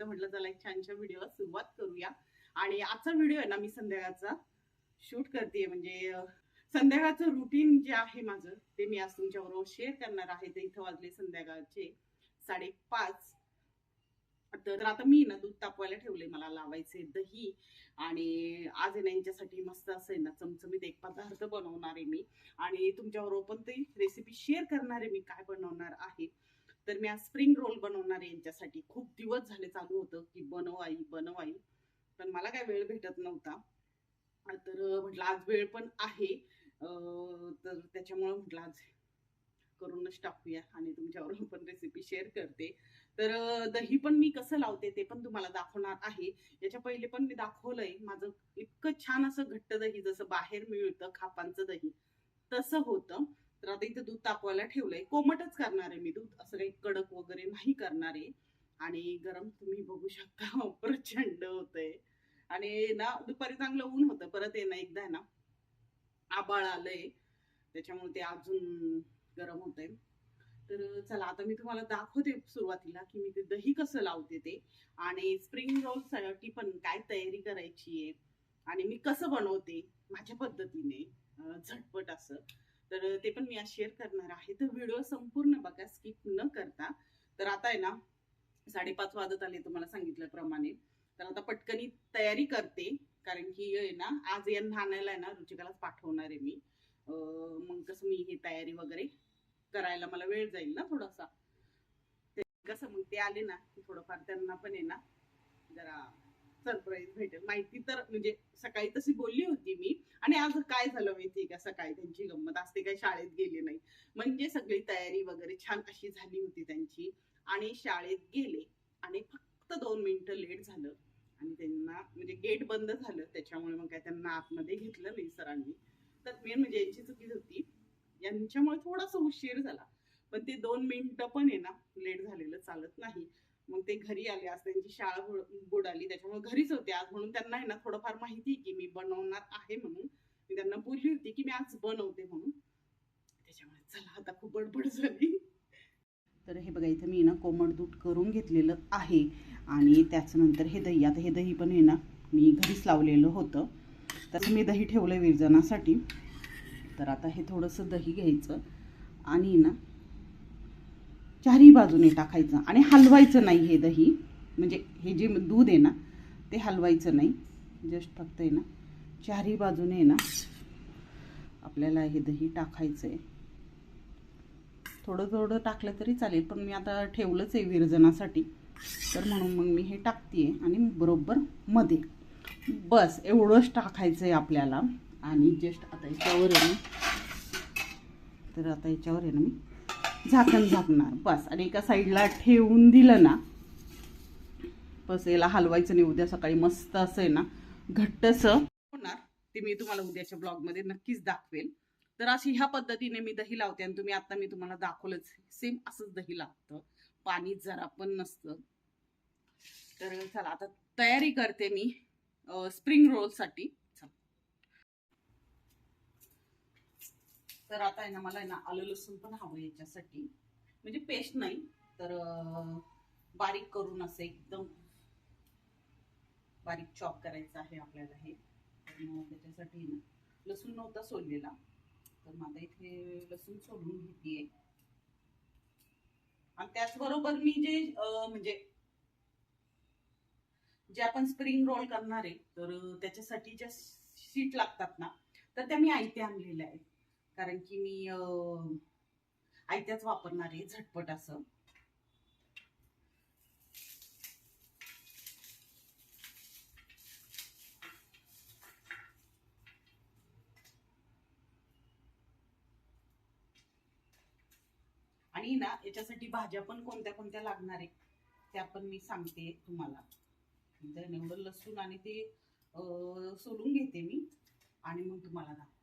तर म्हटलं चला एक छानशा व्हिडिओला सुरुवात करूया. आणि आजचा व्हिडिओ आहे ना मी संध्याकाळचा शूट करते म्हणजे संध्याकाळचं रुटीन जे आहे माझं ते मी आज तुमच्याबरोबर शेअर करणार आहे. तर इथं वाजले संध्याकाळचे साडेपाच. तर आता मी ना दूध तापवायला ठेवले मला लावायचे दही. आणि आज ना यांच्यासाठी मस्त असं आहे ना चमचमीत एक पदार्थ बनवणार आहे मी. आणि तुमच्याबरोबर पण ते रेसिपी शेअर करणार आहे मी काय बनवणार आहे. तर मी आज स्प्रिंग रोल बनवणार आहे यांच्यासाठी. खूप दिवस झाले चालू होतं की बनव आई बनव आई. पण मला काय वेळ भेटत नव्हता. तर म्हटलं आज वेळ पण आहे. तर त्याच्यामुळं म्हटलं आज करूनच टाकूया आणि तुमच्यावर पण रेसिपी शेअर करते. तर दही पण मी कसं लावते ते पण तुम्हाला दाखवणार आहे. याच्या पहिले पण मी दाखवलंय. माझं इतकं छान असं घट्ट दही जसं बाहेर मिळतं खापांचं दही तसं होतं. तर आता इथे दूध तापवायला ठेवलंय. कोमटच करणार आहे मी दूध. असं काही कडक वगैरे नाही करणार. आहे आणि गरम तुम्ही बघू शकता प्रचंड होतंय. आणि ना दुपारी चांगलं ऊन होतं. परत ये ना एकदा ना आबाळ आलंय. त्याच्यामुळे ते अजून गरम होतंय. तर चला आता मी तुम्हाला दाखवते सुरुवातीला की मी ते दही कसं लावते ते. आणि स्प्रिंग रोलसाठी पण काय तयारी करायची आहे. आणि मी कसं बनवते माझ्या पद्धतीने अं, झटपट असं तर ते पण मी आज शेअर आहे तर व्हिडिओ संपूर्ण बघा स्किप न करता. तर आता आहे ना साडेपाच वाजत आले तुम्हाला सांगितल्याप्रमाणे. तर आता पटकनी तयारी करते कारण की आहे ना आज यांना आणायला आहे ना रुचिकालाच पाठवणार आहे मी. मग कसं मी हे तयारी वगैरे करायला मला वेळ जाईल ना थोडासा. ते कसं मग ते आले ना थोडंफार त्यांना पण आहे ना जरा सरप्राईज भेटेल. माहिती तर म्हणजे सकाळी तशी बोलली होती मी. आणि आज काय झालं माहिती का? सकाळी त्यांची गंमत. आज ते शाळेत गेले नाही म्हणजे सगळी तयारी वगैरे छान अशी झाली होती त्यांची. आणि शाळेत गेले. आणि फक्त दोन मिनिटं लेट झालं. आणि त्यांना म्हणजे गेट बंद झालं. त्याच्यामुळे मग काय त्यांना आतमध्ये घेतलं नाही सरांनी. तर मेन म्हणजे यांची चुकी होती. यांच्यामुळे थोडासा उशीर झाला. पण ते दोन मिनिटं पण आहे ना लेट झालेलं चालत नाही. मग ते घरी आले आज त्यांची शाळा बुडाली त्याच्यामुळे घरीच होते आज. म्हणून त्यांना आहे ना थोडंफार माहिती की मी बनवणार आहे म्हणून. मी त्यांना बोलली होती की मी आज बनवते म्हणून. त्याच्यामुळे चला आता खूप बडबड झाली. तर हे बघा इथं मी ना कोमट दूध करून घेतलेलं आहे. आणि त्याच्यानंतर हे दही आता हे दही पण आहे ना मी घरीच लावलेलं होतं. तसं मी दही ठेवलं आहे विरजनासाठी. तर आता हे थोडंसं दही घ्यायचं. आणि ना चारही बाजूने टाकायचं. आणि हलवायचं नाही हे दही. म्हणजे हे जे दूध आहे ना ते हलवायचं नाही. जस्ट फक्त आहे ना चारही बाजूने आहे ना आपल्याला हे दही टाकायचं आहे थोडं थोडं टाकलं तरी चालेल पण मी आता ठेवलंच आहे विरजनासाठी. तर म्हणून मग मी हे टाकते आणि बरोबर मध्ये. बस एवढंच टाकायचं आहे आपल्याला. आणि जस्ट आता याच्यावर आहे ना तर आता याच्यावर आहे ना मी झाकण झाकणार. बस. आणि एका साईडला ठेवून दिलं ना बस याला हलवायचं नाही. उद्या सकाळी मस्त असं आहे ना घट्टसं होणार. ते मी तुम्हाला उद्याच्या ब्लॉगमध्ये नक्कीच दाखवेल. तर अशी ह्या पद्धतीने मी दही लावते आणि तुम्ही आता मी तुम्हाला दाखवलंच सेम असंच दही लागतं. पाणी जरा पण नसतं. तर चला आता तयारी करते मी स्प्रिंग रोलसाठी चला. तर आता आहे ना मला आहे ना आलं लसूण पण हवं याच्यासाठी. म्हणजे पेस्ट नाही तर बारीक करून असं एकदम बारीक चॉप करायचं आहे आपल्याला हे. त्याच्यासाठी ना लसूण नव्हता सोललेला. तर माझा इथे लसूण सोलून घेते आणि त्याचबरोबर मी जे म्हणजे जे आपण स्प्रिंग रोल करणार आहे तर त्याच्यासाठी ज्या शीट लागतात ना तर त्या मी आयत्या आणलेल्या आहेत. कारण की मी अं, आयत्याच वापरणार आहे झटपट असं. आणि ना याच्यासाठी भाज्या पण कोणत्या कोणत्या लागणार आहे त्या पण मी सांगते तुम्हाला. एवढं लसूण आणि ते अं, सोलून घेते मी आणि मग तुम्हाला दाखवते.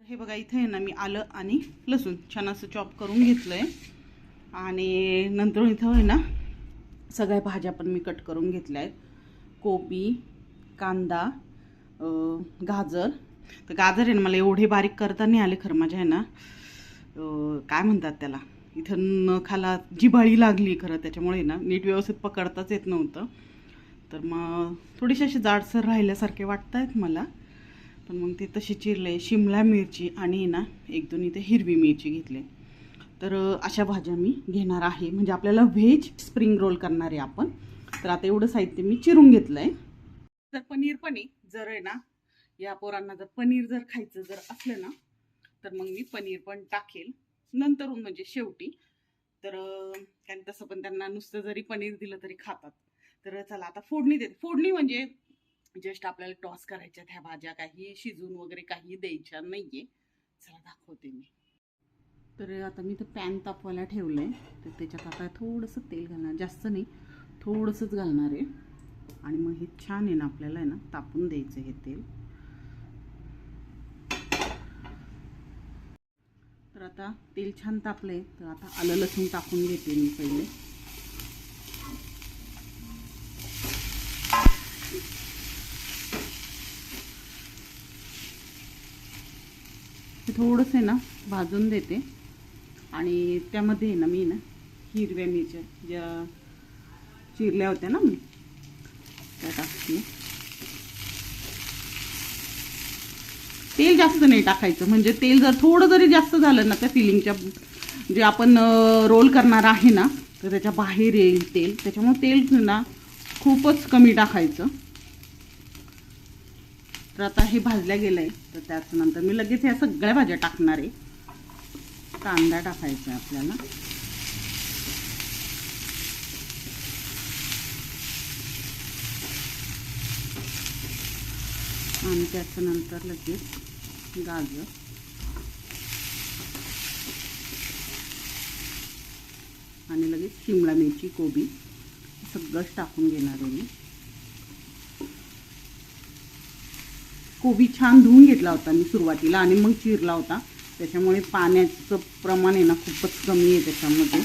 हे बघा इथे आहे ना मी आलं आणि लसूण छान असं चॉप करून घेतलंय. आणि नंतर इथं आहे ना सगळ्या भाज्या पण मी कट करून घेतल्या आहेत. कोबी कांदा गाजर. तर गाजर आहे ना मला एवढे बारीक करता नाही आले खरं. माझ्या आहे ना काय म्हणतात त्याला? इथं नखाला जिबाळी लागली खरं. त्याच्यामुळे ना नीट व्यवस्थित पकडताच येत नव्हतं. तर मग थोडीशी अशी जाडसर राहिल्यासारखे वाटत आहेत मला. पण मग ते तसे चिरले शिमला मिरची आणि ना एक दोन इथे हिरवी मिरची घेतली. तर अशा भाज्या मी घेणार आहे. म्हणजे आपल्याला व्हेज स्प्रिंग रोल करणार आहे आपण. तर आता एवढं साहित्य मी चिरून घेतलं आहे तर पनीर पण जर आहे ना या पोरांना जर पनीर जर खायचं जर असलं ना तर मग मी पनीर पण टाकेल. नंतरून म्हणजे शेवटी. तर कारण तसं पण त्यांना नुसतं जरी पनीर दिलं तरी खातात. तर चला आता फोडणी देते. फोडणी म्हणजे जस्ट आपल्याला टॉस करायच्या ह्या भाज्या काही शिजून वगैरे काही द्यायच्या नाहीये. चला दाखवते मी. तर आता मी तर पॅन तापवायला ठेवलं आहे तर त्याच्यात आता थोडंसं तेल घालणार. जास्त नाही थोडंसंच घालणार आहे. आणि मग हे छान आहे ना आपल्याला आहे ना तापून द्यायचं हे तेल. तर आता तेल छान तापलं आहे तर आता आलं लसूण टाकून घेते मी पहिले. हे थोडंसं आहे ना भाजून देते. आणि त्यामध्ये आहे ना मी ना हिरव्या मिरच्या ज्या चिरल्या होत्या ना मी त्या टाकते. तेल जास्त नाही टाकायचं म्हणजे तेल जर थोडं जरी जास्त झालं ना त्या फिलिंगच्या जे आपण रोल करणार आहे ना तर त्याच्या बाहेर येईल तेल. त्याच्यामुळे तेल ना खूपच कमी टाकायचं. तर आता हे भाजल्या गेलं आहे तर त्याच्यानंतर मी लगेच ह्या सगळ्या भाज्या टाकणार आहे. कांदा टाकायचा आहे आपल्याला. आणि त्याच्यानंतर लगेच गाजर. आणि लगेच शिमला मिरची कोबी सगळंच टाकून घेणार आहे मी. कोबी छान धुवून घेतला होता मी सुरुवातीला आणि मग चिरला होता. त्याच्यामुळे पाण्याचं प्रमाण आहे ना खूपच कमी आहे त्याच्यामध्ये.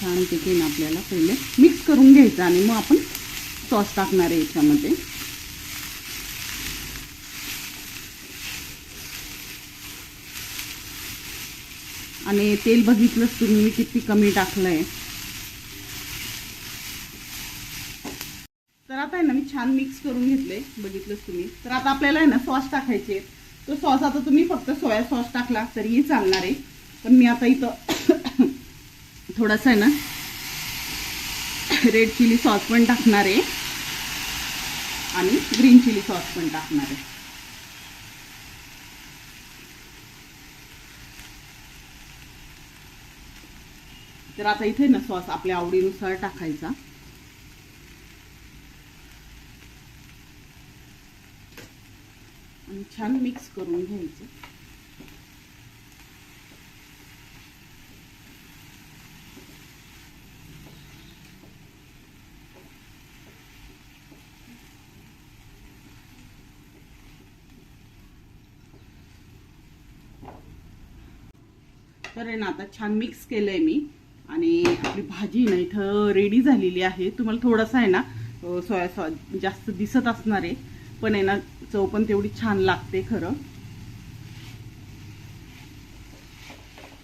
छानपैकी ना आपल्याला पहिले मिक्स करून घ्यायचं आणि मग आपण सॉस टाकणार आहे याच्यामध्ये. आणि तेल बघितलंच तुम्ही मी किती कमी टाकलंय. आहे आता आहे ना मी छान मिक्स करून घेतले बघितलंच तुम्ही. तर आता आपल्याला आहे ना सॉस टाकायचे तो सॉस आता तुम्ही फक्त सोया सॉस टाकला तरीही चालणार आहे. पण मी आता इथं थोडासा आहे ना रेड चिली सॉस पण टाकणार आहे. आणि ग्रीन चिली सॉस पण टाकणार आहे. तर आता इथे ना सॉस आपल्या आवडीनुसार टाकायचा. छान मिक्स करून घ्यायचं. तर आहे ना आता छान मिक्स केलंय मी. आणि आपली भाजी ना इथं रेडी झालेली आहे. तुम्हाला थोडासा आहे ना सोया सॉस जास्त दिसत असणार आहे. पण आहे ना चव पण तेवढी छान लागते खरं.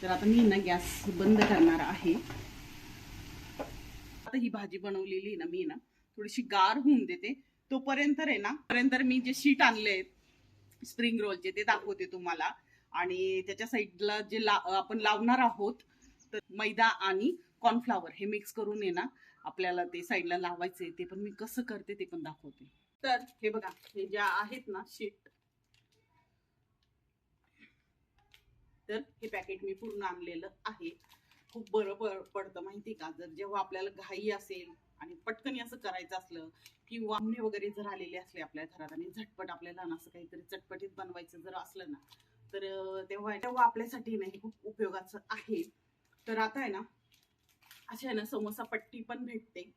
तर आता मी ना गॅस बंद करणार आहे. आता ही भाजी बनवलेली ना मी ना थोडीशी गार होऊन देते. तोपर्यंत आहे ना पर्यंत मी जे शीट आणले स्प्रिंग रोलचे ते दाखवते तुम्हाला. आणि त्याच्या साईडला जे ला आपण लावणार आहोत तर मैदा आणि कॉर्नफ्लावर हे मिक्स करून आहे ना आपल्याला ते साईडला लावायचे ते पण मी कसं करते ते पण दाखवते. तर हे बघा हे ज्या आहेत ना शीट तर हे पॅकेट मी पूर्ण आणलेलं आहे. खूप बरं पडतं माहिती का? जर जेव्हा आपल्याला घाई असेल आणि पटकन असं करायचं असलं किंवा पाहुणे वगैरे जर आलेले असले आपल्या घरात आणि झटपट आपल्याला ना असं काहीतरी चटपटीत बनवायचं जर असलं ना तर तेव्हा तेव्हा आपल्यासाठी ना हे खूप उपयोगाचं आहे. तर आता आहे ना अशा आहे ना समोसा पट्टी पण भेटते.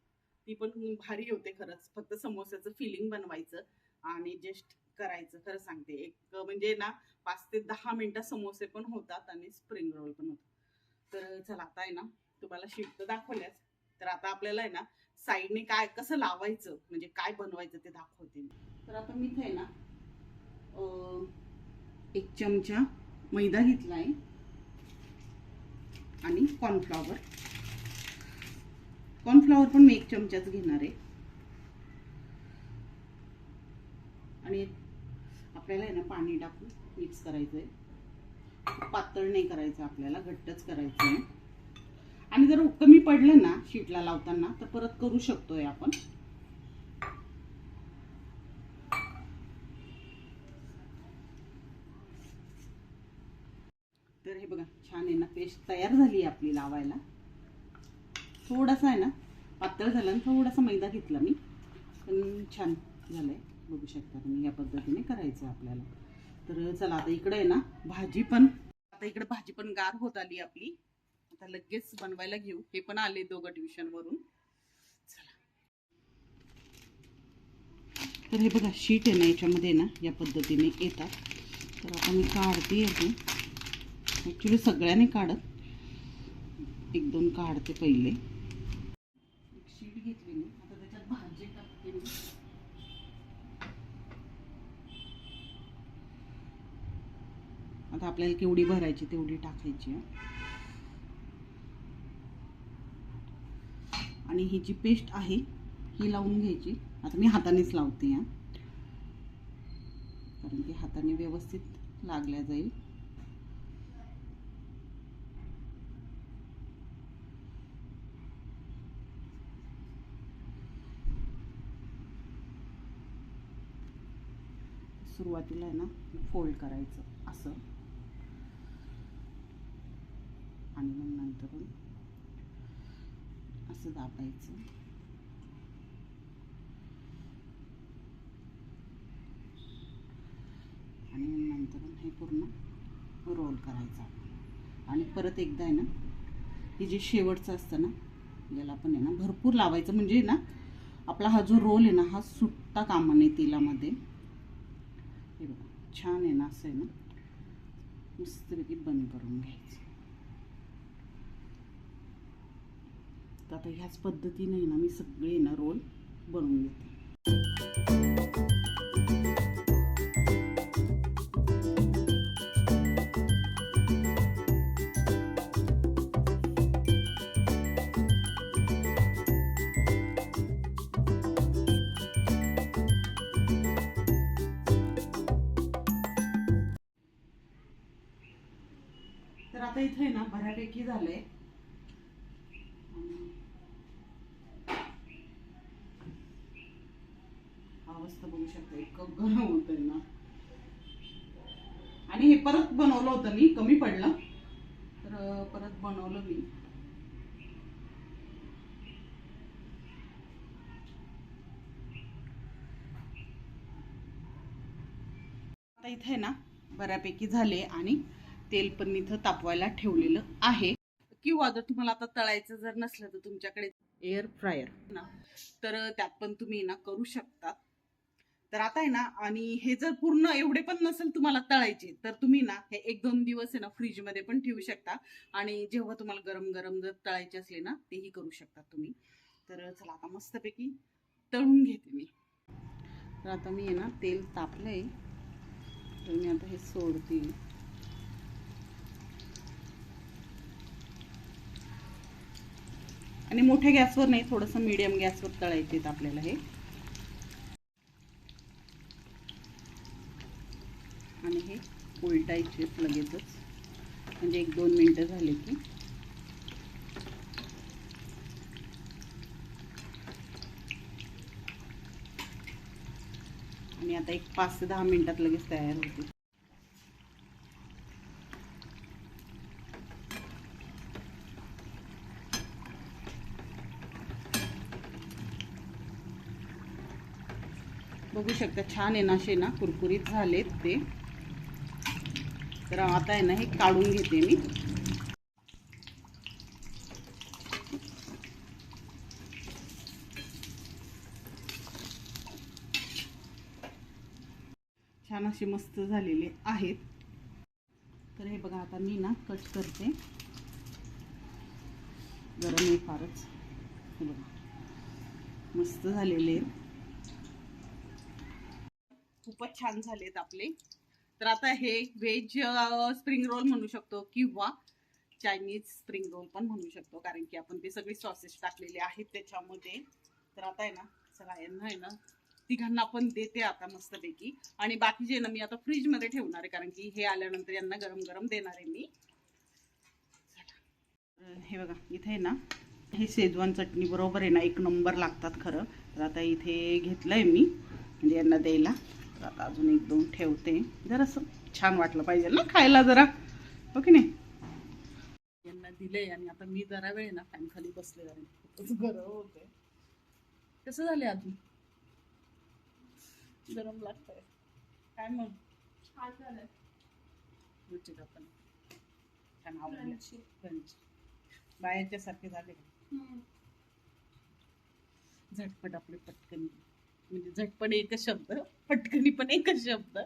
ती पण भारी होते खरंच. फक्त समोस्याचं फिलिंग बनवायचं आणि जस्ट करायचं खरं सांगते. एक म्हणजे ना पाच ते दहा मिनटं समोसे पण होतात आणि स्प्रिंग रोल पण होतात तर चला आता आहे ना तुम्हाला शीट तर दाखवल्याच. तर आता आपल्याला आहे ना साईडने काय कसं लावायचं म्हणजे काय बनवायचं ते दाखवते मी. तर आता मी इथे आहे ना एक चमचा मैदा घेतला आहे आणि कॉर्नफ्लॉवर कॉर्नफ्लॉवर पण मी एक चमचाच घेणार आहे. आणि आपल्याला आहे ना पाणी टाकून मिक्स करायचं आहे पातळ नाही करायचं आपल्याला घट्टच करायचं आहे आणि जर कमी पडलं ना शीटला लावताना तर परत करू शकतोय आपण. तर हे बघा छान आहे ना पेस्ट तयार झाली आहे आपली लावायला. थोडासा आहे ना पातळ झालं आणि थोडासा मैदा घेतला मी. पण छान झालंय बघू शकता तुम्ही या पद्धतीने करायचं आहे आपल्याला. तर चला आता इकडे आहे ना भाजी पण आता इकडे भाजी पण गार होत आली आपली. आता लगेच बनवायला घेऊ. हे पण आले दोघं ट्युशन वरून. चला. तर हे बघा शीट आहे ना याच्यामध्ये ना या पद्धतीने येतात. तर आता मी काढते येते ॲक्च्युली सगळ्यांनी काढत. एक दोन काढते पहिले. घेतली मी आता त्याच्यात भाजी टाकते मी. आता आपल्याला केवढी भरायची तेवढी टाकायची आणि ही जी पेस्ट आहे ही लावून घ्यायची. आता मी हातानेच लावते या कारण की हाताने व्यवस्थित लागल्या जाईल. सुरुवातीला आहे ना फोल्ड करायचं असं. आणि मग नंतर असं दाबायचं. आणि मग नंतर हे पूर्ण रोल करायचा आणि परत एकदा आहे ना हे जे शेवटचं असतं ना याला आपण आहे ना भरपूर लावायचं. म्हणजे ना आपला हा जो रोल आहे ना हा सुट्टा कामा नये तेलामध्ये हे बघा छान आहे ना असं आहे ना? मस्तपैकी बंद करून घ्यायचं. तर आता ह्याच पद्धतीने ना मी सगळे ना रोल बनवून घेते. आता इथे ना बऱ्यापैकी झालंय. अवस्था बघू शकता इतकं गरम होतंय ना. आणि हे परत बनवलं होतं मी कमी पडलं. तर परत बनवलं मी. आता इथे ना बऱ्यापैकी झाले आणि तेल पण इथं तापवायला ठेवलेलं आहे. किंवा जर तुम्हाला आता तळायचं जर नसलं तर तुमच्याकडे एअर फ्रायर ना तर त्यात पण तुम्ही ना करू शकता. तर आता आहे ना आणि हे जर पूर्ण एवढे पण नसेल तुम्हाला तळायचे तर तुम्ही ना हे एक दोन दिवस आहे ना फ्रीजमध्ये पण ठेवू शकता. आणि जेव्हा तुम्हाला गरम गरम जर तळायचे असले ना तेही करू शकता तुम्ही. तर चला आता मस्तपैकी तळून घेते मी. तर आता मी आहे ना तेल तापलंय. तर मी आता हे सोडते. आणि मोठ्या गॅसवर नाही थोडंसं मीडियम गॅसवर तळायचे आहेत आपल्याला हे. आणि हे उलटायचे लगेचच. म्हणजे एक दोन मिनटं झाले की. आणि आता एक पाच ते दहा मिनटात लगेच तयार होते बघू शकता छान आहे ना असे ना कुरकुरीत झालेत ते. तर आता आहे ना हे काढून घेते मी. छान असे मस्त झालेले आहेत. तर हे बघा आता मी ना कट करते. गरम आहे फारच हे बघा. मस्त झालेले आहेत. खूपच छान झालेत आपले. तर आता हे व्हेज स्प्रिंग रोल म्हणू शकतो किंवा चायनीज स्प्रिंग रोल पण म्हणू शकतो. कारण की आपण ते सगळे सॉसेस टाकलेले आहेत त्याच्यामध्ये. तर आता आहे ना चला यांना आहे ना तिघांना पण देते आता मस्तपैकी. आणि बाकीचे ना मी आता फ्रीजमध्ये ठेवणार आहे. कारण की हे आल्यानंतर यांना गरम गरम देणार आहे मी. हे बघा इथे आहे ना हे शेजवान चटणी बरोबर आहे ना एक नंबर लागतात खरं. तर आता इथे घेतलंय मी. म्हणजे यांना द्यायला. तर आता अजून एक दोन ठेवते. जरासं छान वाटलं पाहिजे ना खायला जरा. हो की नाही? यांना दिलंय आणि आता मी जरा वेळ ना फॅन खाली बसले जरा. खूपच गरम होते कसं झाले अजून? गरम लागतंय. काय मग? छान झालं रुचिक आपण. छान आवडलं. क्रंची बाहेरच्या सारखे झाले का? झटपट आपले पटकनी. म्हणजे झटपट एकच शब्द पटकनी पण एकच शब्द.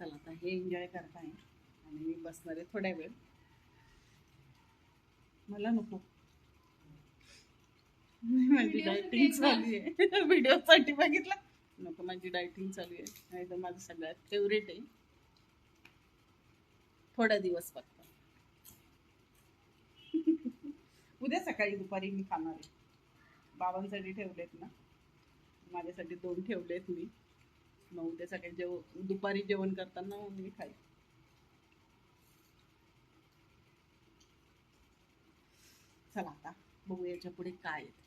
चला आता हे एन्जॉय करताय. आणि मी बसणार आहे थोड्या वेळ. मला नको. माझी डायटिंग चालू आहे. व्हिडिओ साठी बघितलं. नको माझी डायटिंग चालू आहे. नाही तर माझं सगळ्यात फेवरेट आहे. थोडा दिवस फक्त. उद्या सकाळी दुपारी मी खाणार आहे. बाबांसाठी ठेवलेत ना. माझ्यासाठी दोन ठेवलेत मी मग उद्या सकाळी जेव दुपारी जेवण करताना मग मी खाईल चला आता बघू याच्यापुढे काय आहे.